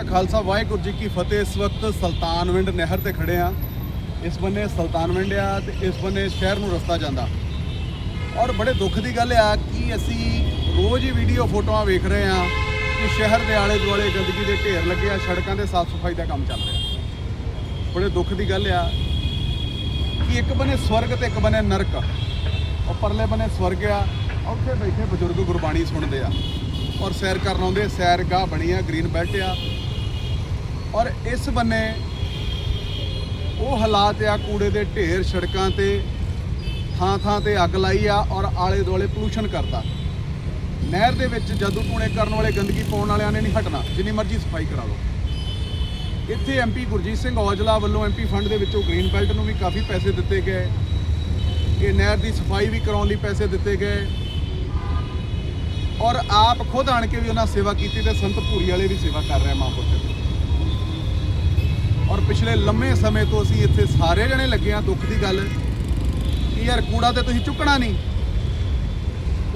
ਕਾ ਖਾਲਸਾ, ਵਾਹਿਗੁਰੂ ਜੀ ਕੀ ਫਤਿਹ। ਇਸ ਵਕਤ ਸੁਲਤਾਨਵਿੰਡ ਨਹਿਰ ਤੇ ਖੜੇ ਆ ਇਸ ਬੰਨੇ ਸੁਲਤਾਨਵਿੰਡ ਆ ਤੇ ਇਸ ਬੰਨੇ ਸ਼ਹਿਰ ਨੂੰ ਰਸਤਾ ਜਾਂਦਾ। ਔਰ ਬੜੇ ਦੁੱਖ ਦੀ ਗੱਲ ਆ ਕਿ ਅਸੀਂ ਰੋਜ਼ ਹੀ ਵੀਡੀਓ ਫੋਟੋਆਂ ਵੇਖ ਰਹੇ ਆ ਕਿ ਸ਼ਹਿਰ ਦੇ ਆਲੇ ਦੁਆਲੇ ਗੰਦਗੀ ਦੇ ਢੇਰ ਲੱਗੇ ਆ, ਸੜਕਾਂ 'ਤੇ ਸਾਫ਼ ਸਫ਼ਾਈ ਦਾ ਕੰਮ ਚੱਲ ਰਿਹਾ। ਬੜੇ ਦੁੱਖ ਦੀ ਗੱਲ ਆ ਕਿ ਇੱਕ ਬੰਨੇ ਸਵਰਗ ਤੇ ਇੱਕ ਬੰਨੇ ਨਰਕ। ਔਰ ਪਰਲੇ ਬੰਨੇ ਸਵਰਗ ਆ ਉੱਥੇ ਬੈਠੇ ਬਜ਼ੁਰਗ ਗੁਰਬਾਣੀ ਸੁਣਦੇ ਆ। ਔਰ ਸੈਰ ਕਰਨ ਆਉਂਦੇ ਸੈਰ ਗਾਹ ਬਣੀ ਆ ਗ੍ਰੀਨ ਬੈਲਟ ਆ। ਔਰ ਇਸ ਬੰਨੇ ਉਹ ਹਾਲਾਤ ਆ, ਕੂੜੇ ਦੇ ਢੇਰ ਸੜਕਾਂ ਤੇ ਥਾਂ ਥਾਂ ਤੇ ਅੱਗ ਲਾਈ ਆ ਔਰ ਆਲੇ ਦੁਆਲੇ ਪੋਲੂਸ਼ਨ ਕਰਦਾ ਨਹਿਰ ਦੇ ਵਿੱਚ ਜਾਦੂ ਟੂਣੇ ਕਰਨ ਵਾਲੇ ਗੰਦਗੀ ਪਾਉਣ ਵਾਲਿਆਂ ਨੇ ਨਹੀਂ ਹਟਣਾ, ਜਿੰਨੀ ਮਰਜ਼ੀ ਸਫ਼ਾਈ ਕਰਾ ਲਓ। ਇੱਥੇ ਐਮਪੀ ਗੁਰਜੀਤ ਸਿੰਘ ਔਜਲਾ ਵੱਲੋਂ ਐਮਪੀ ਫੰਡ ਦੇ ਵਿੱਚੋਂ ਗ੍ਰੀਨ ਬੈਲਟ ਨੂੰ ਵੀ ਕਾਫੀ ਪੈਸੇ ਦਿੱਤੇ ਗਏ। ਇਹ ਨਹਿਰ ਦੀ ਸਫ਼ਾਈ ਵੀ ਕਰਾਉਣ ਲਈ ਪੈਸੇ ਦਿੱਤੇ ਗਏ। ਔਰ ਆਪ ਖੁਦ ਆਣ ਕੇ ਵੀ ਉਹਨਾਂ ਸੇਵਾ ਕੀਤੀ ਤੇ ਸੰਤ ਭੂਰੀ ਵਾਲੇ ਵੀ ਸੇਵਾ ਕਰ ਰਹੇ ਮਾਂ ਪੁੱਤ। ਔਰ ਪਿਛਲੇ ਲੰਮੇ ਸਮੇਂ ਤੋਂ ਅਸੀਂ ਇੱਥੇ ਸਾਰੇ ਜਣੇ ਲੱਗੇ ਆ ਦੁੱਖ ਦੀ ਗੱਲ ਕਿ ਯਾਰ ਕੂੜਾ ਤੇ ਤੁਸੀਂ ਚੁੱਕਣਾ ਨਹੀਂ।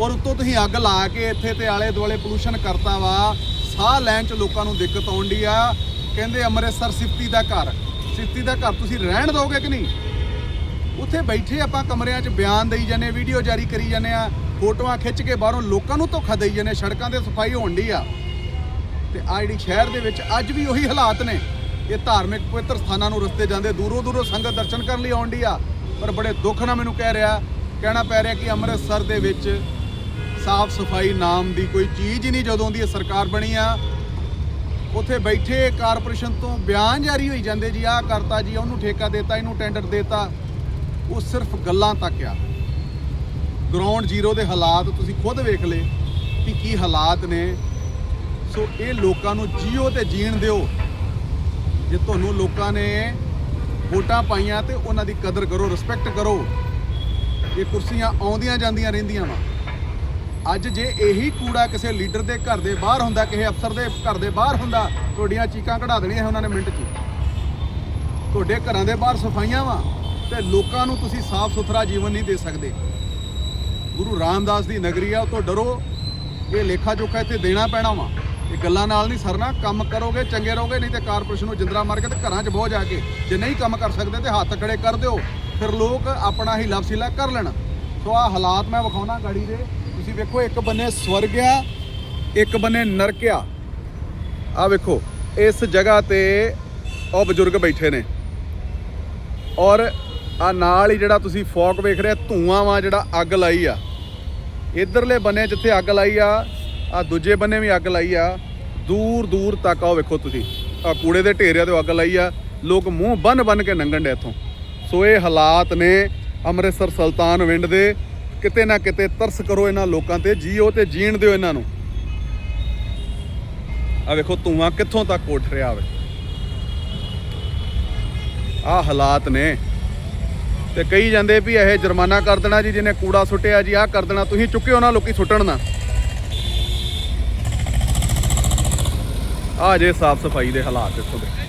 ਔਰ ਉੱਤੋਂ ਤੁਸੀਂ ਅੱਗ ਲਾ ਕੇ ਇੱਥੇ ਤੇ ਆਲੇ ਦੁਆਲੇ ਪੋਲੂਸ਼ਨ ਕਰਤਾ ਵਾ। ਸਾਹ ਲੈਣ ਚ ਲੋਕਾਂ ਨੂੰ ਦਿੱਕਤ ਆਉਂਦੀ ਆ। ਕਹਿੰਦੇ ਅੰਮ੍ਰਿਤਸਰ ਸਿਫਤੀ ਦਾ ਘਰ। ਸਿਫਤੀ ਦਾ ਘਰ ਤੁਸੀਂ ਰਹਿਣ ਦੋਗੇ ਕਿ ਨਹੀਂ? ਉੱਥੇ ਬੈਠੇ ਆਪਾਂ ਕਮਰਿਆਂ 'ਚ ਬਿਆਨ ਦੇਈ ਜਾਂਦੇ ਵੀਡੀਓ ਜਾਰੀ ਕਰੀ ਜਾਂਦੇ ਆ। ਫੋਟੋਆਂ ਖਿੱਚ ਕੇ ਬਾਹਰੋਂ ਲੋਕਾਂ ਨੂੰ ਧੋਖਾ ਦੇਈ ਜਾਂਦੇ ਸੜਕਾਂ ਤੇ ਸਫ਼ਾਈ ਹੋਣ ਡਈ ਆ। ਤੇ ਆ ਜਿਹੜੀ ਸ਼ਹਿਰ ਦੇ ਵਿੱਚ ਅੱਜ ਵੀ ਉਹੀ ਹਾਲਾਤ ਨੇ। ਇਹ ਧਾਰਮਿਕ ਪਵਿੱਤਰ ਸਥਾਨਾਂ ਨੂੰ ਰਸਤੇ ਜਾਂਦੇ, ਦੂਰੋਂ ਦੂਰੋਂ ਸੰਗਤ ਦਰਸ਼ਨ ਕਰਨ ਲਈ ਆਉਣ ਡਈ ਆ। ਪਰ ਬੜੇ ਦੁੱਖ ਨਾਲ ਮੈਨੂੰ ਕਹਿ ਰਿਹਾ, ਕਹਿਣਾ ਪੈ ਰਿਹਾ ਕਿ ਅੰਮ੍ਰਿਤਸਰ ਦੇ ਵਿੱਚ ਸਾਫ਼ ਸਫ਼ਾਈ ਨਾਮ ਦੀ ਕੋਈ ਚੀਜ਼ ਹੀ ਨਹੀਂ ਜਦੋਂ ਦੀ ਇਹ ਸਰਕਾਰ ਬਣੀ ਆ। ਉੱਥੇ ਬੈਠੇ ਕਾਰਪੋਰੇਸ਼ਨ ਤੋਂ ਬਿਆਨ ਜਾਰੀ ਹੋਈ ਜਾਂਦੇ ਜੀ, ਆਹ ਕਰਤਾ ਜੀ, ਉਹਨੂੰ ਠੇਕਾ ਦੇਤਾ, ਇਹਨੂੰ ਟੈਂਡਰ ਦੇਤਾ। ਉਹ ਸਿਰਫ ਗੱਲਾਂ ਤੱਕ ਆ। ਗਰਾਊਂਡ ਜ਼ੀਰੋ ਦੇ ਹਾਲਾਤ ਤੁਸੀਂ ਖੁਦ ਵੇਖ ਲਏ ਕਿ ਕੀ ਹਾਲਾਤ ਨੇ। ਸੋ ਇਹ ਲੋਕਾਂ ਨੂੰ ਜੀਓ ਤੇ ਜੀਣ ਦਿਓ। ਜੇ ਤੁਹਾਨੂੰ ਲੋਕਾਂ ਨੇ ਵੋਟਾਂ ਪਾਈਆਂ ਤੇ ਉਹਨਾਂ ਦੀ ਕਦਰ ਕਰੋ ਰਿਸਪੈਕਟ ਕਰੋ, ਇਹ ਕੁਰਸੀਆਂ ਆਉਂਦੀਆਂ ਜਾਂਦੀਆਂ ਰਹਿੰਦੀਆਂ ਵਾ। ਅੱਜ ਜੇ ਇਹੀ ਕੂੜਾ ਕਿਸੇ ਲੀਡਰ ਦੇ ਘਰ ਦੇ ਬਾਹਰ ਹੁੰਦਾ, ਕਿਸੇ ਅਫਸਰ ਦੇ ਘਰ ਦੇ ਬਾਹਰ ਹੁੰਦਾ, ਤੁਹਾਡੀਆਂ ਚੀਕਾਂ ਕਢਾ ਦੇਣੀਆਂ ਉਹਨਾਂ ਨੇ ਮਿੰਟ 'ਚ। ਤੁਹਾਡੇ ਘਰਾਂ ਦੇ ਬਾਹਰ ਸਫਾਈਆਂ ਵਾ ਤੇ ਲੋਕਾਂ ਨੂੰ ਤੁਸੀਂ ਸਾਫ਼ ਸੁਥਰਾ ਜੀਵਨ ਨਹੀਂ ਦੇ ਸਕਦੇ। ਗੁਰੂ ਰਾਮਦਾਸ ਦੀ ਨਗਰੀ ਆ, ਉਹ ਤੋਂ ਡਰੋ। ਇਹ ਲੇਖਾ ਜੋਖਾ ਇੱਥੇ ਦੇਣਾ ਪੈਣਾ ਵਾ। ਇਹ ਗੱਲਾਂ ਨਾਲ ਨਹੀਂ ਸਰਨਾ ਕੰਮ ਕਰੋਗੇ ਚੰਗੇ ਰਹੋਗੇ ਨਹੀਂ ਤੇ ਕਾਰਪੋਰੇਸ਼ਨ ਨੂੰ ਜਿੰਦਰਾ ਮਾਰ ਕੇ ਤੇ ਘਰਾਂ 'ਚ ਬਹੁਤ ਜਾ ਕੇ। ਜੇ ਨਹੀਂ ਕੰਮ ਕਰ ਸਕਦੇ ਤੇ ਹੱਥ ਖੜੇ ਕਰ ਦਿਓ ਫਿਰ ਲੋਕ ਆਪਣਾ ਹੀ ਲਫ਼ਸੀਲਾ ਕਰ ਲੈਣ। ਸੋ ਆ ਹਾਲਾਤ ਮੈਂ ਵਿਖਾਉਣਾ ਗਾੜੀ ਦੇ। ਤੁਸੀਂ ਵੇਖੋ ਇੱਕ ਬੰਨੇ ਸਵਰਗ ਆ ਇੱਕ ਬੰਨੇ ਨਰਕ ਆ ਆ ਵੇਖੋ ਇਸ ਜਗ੍ਹਾ ਤੇ ਉਹ ਬਜ਼ੁਰਗ ਬੈਠੇ ਨੇ। ਔਰ ਆ ਨਾਲ ਹੀ ਜਿਹੜਾ ਤੁਸੀਂ ਫੌਗ ਵੇਖ ਰਹੇ ਆ, ਧੂਆਂ ਵਾ ਜਿਹੜਾ ਅੱਗ ਲਾਈ ਆ। ਇਧਰਲੇ ਬੰਨੇ ਜਿੱਥੇ ਅੱਗ ਲਾਈ ਆ ਆ ਦੂਜੇ ਬੰਨੇ ਵੀ ਅੱਗ ਲਾਈ ਆ। ਦੂਰ ਦੂਰ ਤੱਕ ਆਓ ਵੇਖੋ ਤੁਸੀਂ। ਆ ਕੂੜੇ ਦੇ ਢੇਰਿਆਂ ਤੇ ਅੱਗ ਲਾਈ ਆ। ਲੋਕ ਮੂੰਹ ਬੰਨ ਬੰਨ ਕੇ ਨੰਗਣ ਦੇ ਇੱਥੋਂ। ਸੋ ਇਹ ਹਾਲਾਤ ਨੇ ਅੰਮ੍ਰਿਤਸਰ ਸੁਲਤਾਨ ਵਿੰਡ ਦੇ। ਕਿਤੇ ਨਾ ਕਿਤੇ ਤਰਸ ਕਰੋ ਇਹਨਾਂ ਲੋਕਾਂ ਤੇ, ਜੀਓ ਤੇ ਜੀਣ ਦਿਓ ਇਹਨਾਂ ਨੂੰ। ਆ ਵੇਖੋ ਧੂਆਂ ਕਿੱਥੋਂ ਤੱਕ ਉੱਠ ਰਿਹਾ ਵੇ। ਆ ਹਾਲਾਤ ਨੇ। ਤੇ ਕਹੀ ਜਾਂਦੇ ਵੀ ਇਹ ਜੁਰਮਾਨਾ ਕਰ ਦੇਣਾ ਜੀ, ਜਿਹਨੇ ਕੂੜਾ ਸੁੱਟਿਆ ਜੀ, ਆਹ ਕਰ ਦੇਣਾ, ਤੁਸੀਂ ਚੁੱਕਿਓ ਨਾ ਲੋਕੀ ਸੁੱਟਣ ਨਾ। ਆ ਜੇ ਸਾਫ਼ ਸਫ਼ਾਈ ਦੇ ਹਾਲਾਤ ਇੱਥੋਂ ਦੇ।